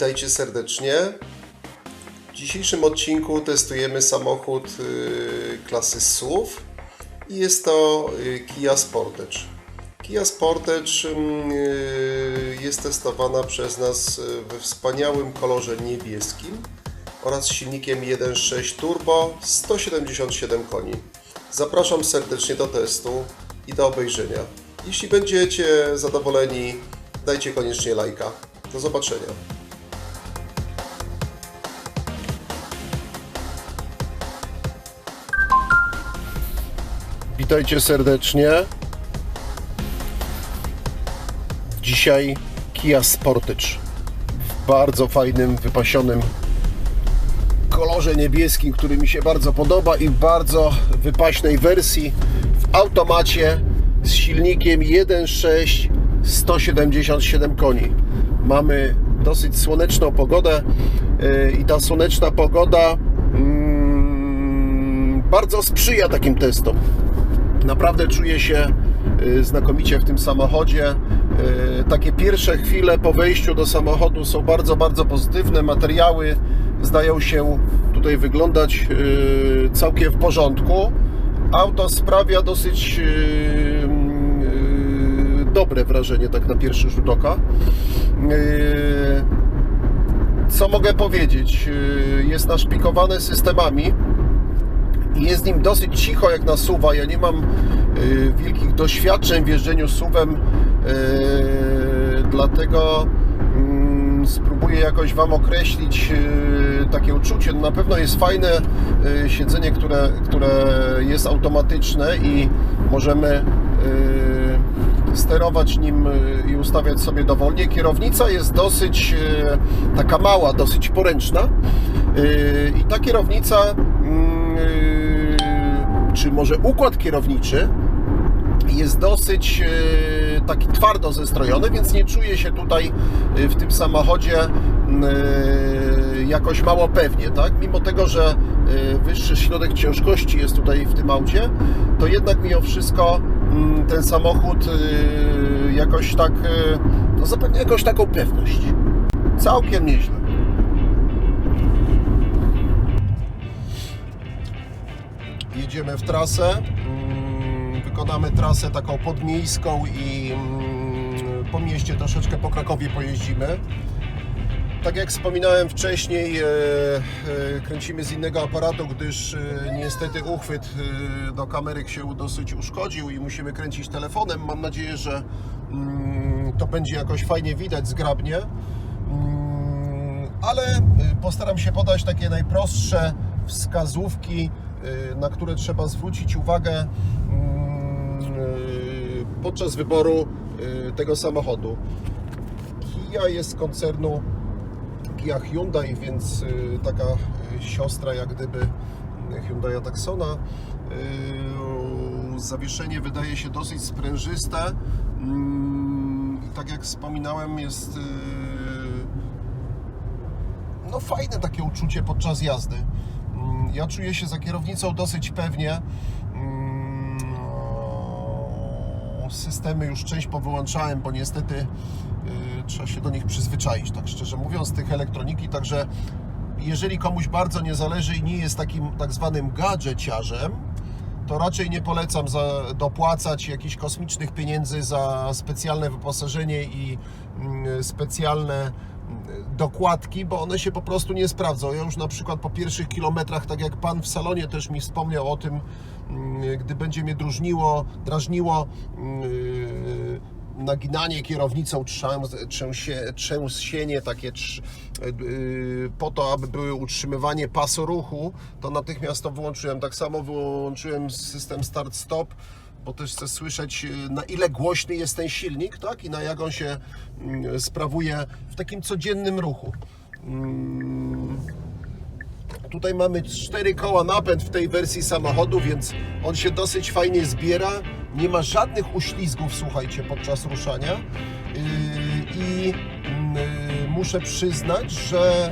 Witajcie serdecznie. W dzisiejszym odcinku testujemy samochód y, klasy SUV i jest to y, Kia Sportage. Kia Sportage mm, y, jest testowana przez nas we wspaniałym kolorze niebieskim oraz silnikiem 1.6 turbo 177 koni. Zapraszam serdecznie do testu i do obejrzenia. Jeśli będziecie zadowoleni, dajcie koniecznie lajka. Do zobaczenia. Witajcie serdecznie. Dzisiaj Kia Sportage w bardzo fajnym, wypasionym kolorze niebieskim, który mi się bardzo podoba i w bardzo wypaśnej wersji w automacie z silnikiem 1.6 177 koni. Mamy dosyć słoneczną pogodę yy, i ta słoneczna pogoda mm, bardzo sprzyja takim testom. Naprawdę czuję się y, znakomicie w tym samochodzie. Y, Takie pierwsze chwile po wejściu do samochodu są bardzo, bardzo pozytywne. Materiały zdają się tutaj wyglądać y, całkiem w porządku. Auto sprawia dosyć dobre wrażenie, tak na pierwszy rzut oka. Co mogę powiedzieć? Jest naszpikowane systemami i jest nim dosyć cicho jak na suwa. Ja nie mam y, wielkich doświadczeń w jeżdżeniu suwem, y, dlatego mm, spróbuję jakoś Wam określić y, takie uczucie. Na pewno jest fajne siedzenie, które, które jest automatyczne i możemy sterować nim i ustawiać sobie dowolnie. Kierownica jest dosyć taka mała, dosyć poręczna i ta kierownica mm, czy może układ kierowniczy jest dosyć e, taki twardo zestrojony, więc nie czuję się tutaj e, w tym samochodzie e, jakoś mało pewnie, tak? Mimo tego, że wyższy środek ciężkości jest tutaj w tym aucie, to jednak mimo wszystko ten samochód jakoś tak no zapewnia jakąś taką pewność. Całkiem nieźle. Jedziemy w trasę. Mm, Wykonamy trasę taką podmiejską i mm, po mieście troszeczkę po Krakowie pojeździmy. Tak jak wspominałem wcześniej, e, e, kręcimy z innego aparatu, gdyż e, niestety uchwyt do kamery się dosyć uszkodził i musimy kręcić telefonem. Mam nadzieję, że mm, to będzie jakoś fajnie widać, zgrabnie. Ale postaram się podać takie najprostsze wskazówki, na które trzeba zwrócić uwagę mm, y, podczas wyboru y, tego samochodu. Kia jest koncernu Kia Hyundai, więc y, taka y, siostra jak gdyby Hyundai Tucsona. Y, Zawieszenie wydaje się dosyć sprężyste. Mm, tak jak wspominałem, jest y, no fajne takie uczucie podczas jazdy. Ja czuję się za kierownicą dosyć pewnie. Mm, Systemy już część powyłączałem, bo niestety y, trzeba się do nich przyzwyczaić, tak szczerze mówiąc, tych elektroniki, także jeżeli komuś bardzo nie zależy i nie jest takim tak zwanym gadżeciarzem, to raczej nie polecam za, dopłacać jakichś kosmicznych pieniędzy za specjalne wyposażenie i mm, specjalne dokładki, bo one się po prostu nie sprawdzą. Ja już na przykład po pierwszych kilometrach, tak jak Pan w salonie też mi wspomniał o tym, mm, gdy będzie mnie drażniło, drażniło yy, naginanie kierownicą, trzęs- trzęsie, trzęsienie takie trz, yy, po to, aby były utrzymywanie pasu ruchu, to natychmiast to wyłączyłem. Tak samo wyłączyłem system start-stop, bo też chcę słyszeć, yy, na ile głośny jest ten silnik, tak? I na jak on się mm, sprawuje w takim codziennym ruchu. Mm. Tutaj mamy cztery koła napęd w tej wersji samochodu, więc on się dosyć fajnie zbiera. Nie ma żadnych uślizgów, słuchajcie, podczas ruszania. Yy, I yy, muszę przyznać, że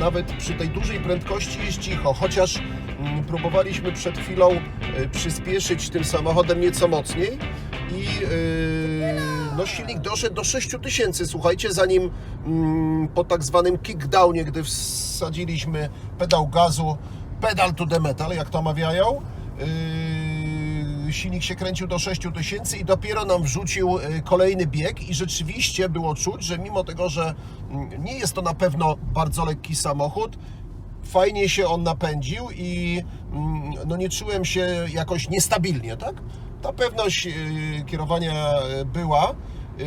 nawet przy tej dużej prędkości jest cicho, chociaż mm, próbowaliśmy przed chwilą yy, przyspieszyć tym samochodem nieco mocniej i yy, no silnik doszedł do 6000, słuchajcie, zanim mm, po tak zwanym kickdownie, gdy wsadziliśmy pedał gazu, pedal to the metal, jak to mawiają, yy, silnik się kręcił do 6000 i dopiero nam wrzucił kolejny bieg i rzeczywiście było czuć, że mimo tego, że mm, nie jest to na pewno bardzo lekki samochód, fajnie się on napędził i mm, no nie czułem się jakoś niestabilnie, tak? Ta pewność yy, kierowania yy, była, yy,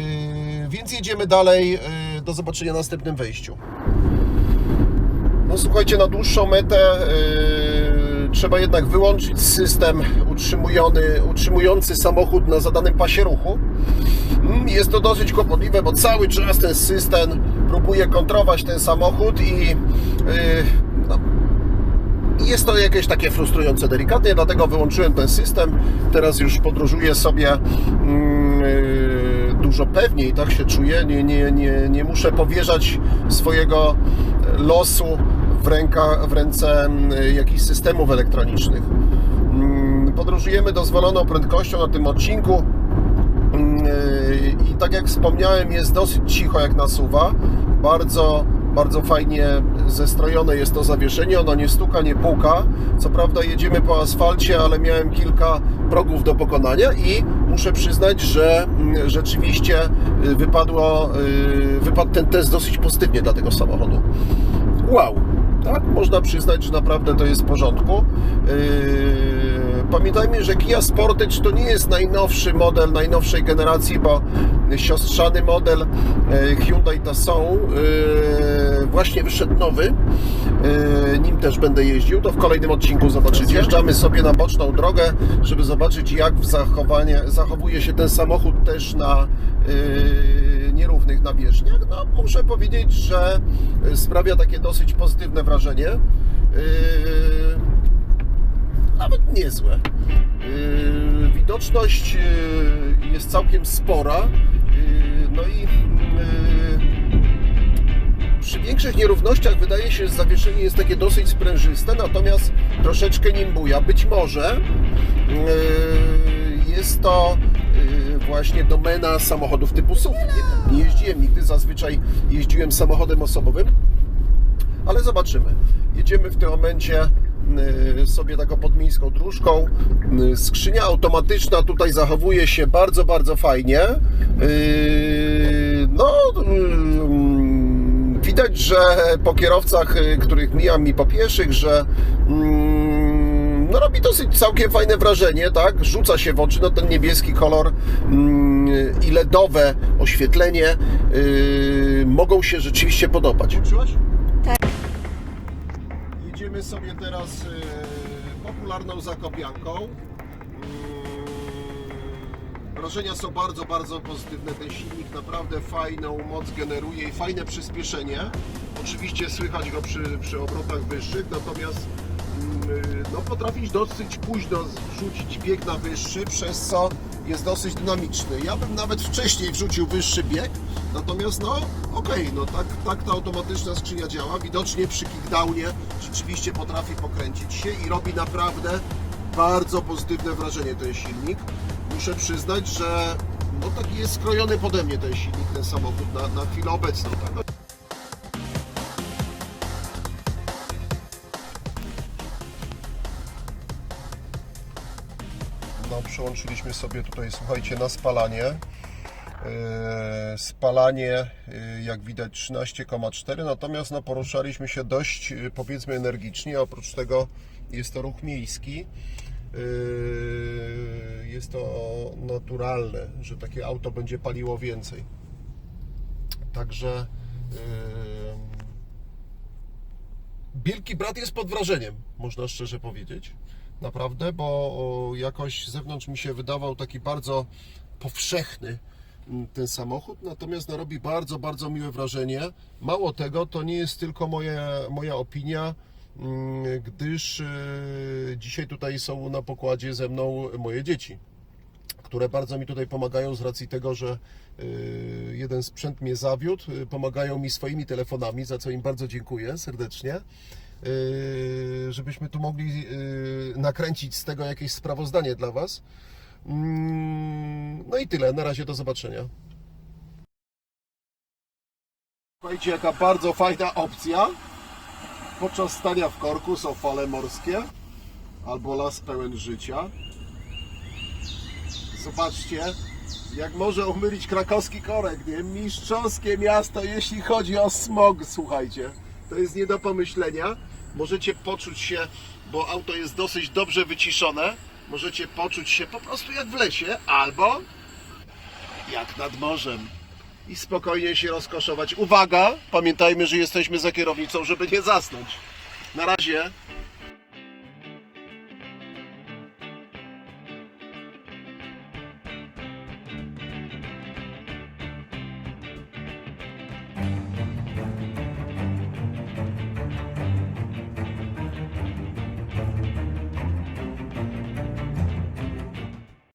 więc jedziemy dalej. Do zobaczenia na następnym wejściu. No słuchajcie, na dłuższą metę trzeba jednak wyłączyć system utrzymujący, samochód na zadanym pasie ruchu. Mm, Jest to dosyć kłopotliwe, bo cały czas ten system próbuje kontrolować ten samochód i jest to jakieś takie frustrujące delikatnie, dlatego wyłączyłem ten system. Teraz już podróżuję sobie mm, yy, dużo pewniej, tak się czuję. Nie, nie, nie, nie muszę powierzać swojego losu w, ręka, w ręce mm, jakichś systemów elektronicznych. Mm, Podróżujemy dozwoloną prędkością na tym odcinku. Yy, I tak jak wspomniałem, jest dosyć cicho jak nasuwa. Bardzo, bardzo fajnie zestrojone jest to zawieszenie. Ono nie stuka, nie puka. Co prawda jedziemy po asfalcie, ale miałem kilka progów do pokonania i muszę przyznać, że mm, rzeczywiście yy, wypadło, yy, wypadł ten test dosyć pozytywnie dla tego samochodu. Wow! Tak, można przyznać, że naprawdę to jest w porządku. Yy, Pamiętajmy, że Kia Sportage to nie jest najnowszy model najnowszej generacji, bo siostrzany model yy, Hyundai Tucson yy, właśnie wyszedł nowy. Yy, Nim też będę jeździł, to w kolejnym odcinku zobaczycie. Jeżdżamy sobie na boczną drogę, żeby zobaczyć jak w zachowanie, zachowuje się ten samochód też na nierównych nawierzchniach. No, muszę powiedzieć, że sprawia takie dosyć pozytywne wrażenie. Niezłe. Yy, Widoczność yy, jest całkiem spora. Yy, No i przy większych nierównościach wydaje się, że zawieszenie jest takie dosyć sprężyste, natomiast troszeczkę nim buja. Być może jest to właśnie domena samochodów typu SUV. Nie, jeździłem nigdy, zazwyczaj jeździłem samochodem osobowym, ale zobaczymy. Jedziemy w tym momencie y, sobie taką podmiejską dróżką. Y, Skrzynia automatyczna tutaj zachowuje się bardzo, bardzo fajnie. Y, No, y, widać, że po kierowcach, y, których mijam mi po pieszych, że mm, no robi dosyć całkiem fajne wrażenie, tak? Rzuca się w oczy, no ten niebieski kolor mm, i LEDowe oświetlenie y, mogą się rzeczywiście podobać. Włączyłaś? Jedziemy sobie teraz e, popularną zakopianką. Mm, Wrażenia są bardzo, bardzo pozytywne. Ten silnik naprawdę fajną moc generuje i fajne przyspieszenie. Oczywiście słychać go przy, przy obrotach wyższych, natomiast mm, no, potrafić dosyć późno wrzucić bieg na wyższy, przez co jest dosyć dynamiczny. Ja bym nawet wcześniej wrzucił wyższy bieg, natomiast no okej, no tak, tak ta automatyczna skrzynia działa. Widocznie przy kickdownie rzeczywiście potrafi pokręcić się i robi naprawdę bardzo pozytywne wrażenie ten silnik. Muszę przyznać, że no taki jest skrojony pode mnie ten silnik, ten samochód na, na chwilę obecną. Tak? No, przełączyliśmy sobie tutaj, słuchajcie, na spalanie. Yy, Spalanie, yy, jak widać, 13,4, natomiast no, poruszaliśmy się dość, yy, powiedzmy, energicznie. Oprócz tego jest to ruch miejski. Jest to naturalne, że takie auto będzie paliło więcej. Także Wielki Brat jest pod wrażeniem, można szczerze powiedzieć. Naprawdę, bo jakoś z zewnątrz mi się wydawał taki bardzo powszechny ten samochód, natomiast no, robi bardzo, bardzo miłe wrażenie. Mało tego, to nie jest tylko moja, moja opinia, mm, gdyż e, dzisiaj tutaj są na pokładzie ze mną moje dzieci które bardzo mi tutaj pomagają z racji tego, że y, jeden sprzęt mnie zawiódł. y, Pomagają mi swoimi telefonami, za co im bardzo dziękuję serdecznie. Żebyśmy tu mogli nakręcić z tego jakieś sprawozdanie dla Was. Mm, No i tyle. Na razie do zobaczenia. Słuchajcie, jaka bardzo fajna opcja. Podczas stania w korku są fale morskie albo las pełen życia. Zobaczcie, jak może umylić krakowski korek, nie? Mistrzowskie miasto, jeśli chodzi o smog, słuchajcie. To jest nie do pomyślenia. Możecie poczuć się, bo auto jest dosyć dobrze wyciszone, możecie poczuć się po prostu jak w lesie, albo jak nad morzem. I spokojnie się rozkoszować. Uwaga! Pamiętajmy, że jesteśmy za kierownicą, żeby nie zasnąć. Na razie.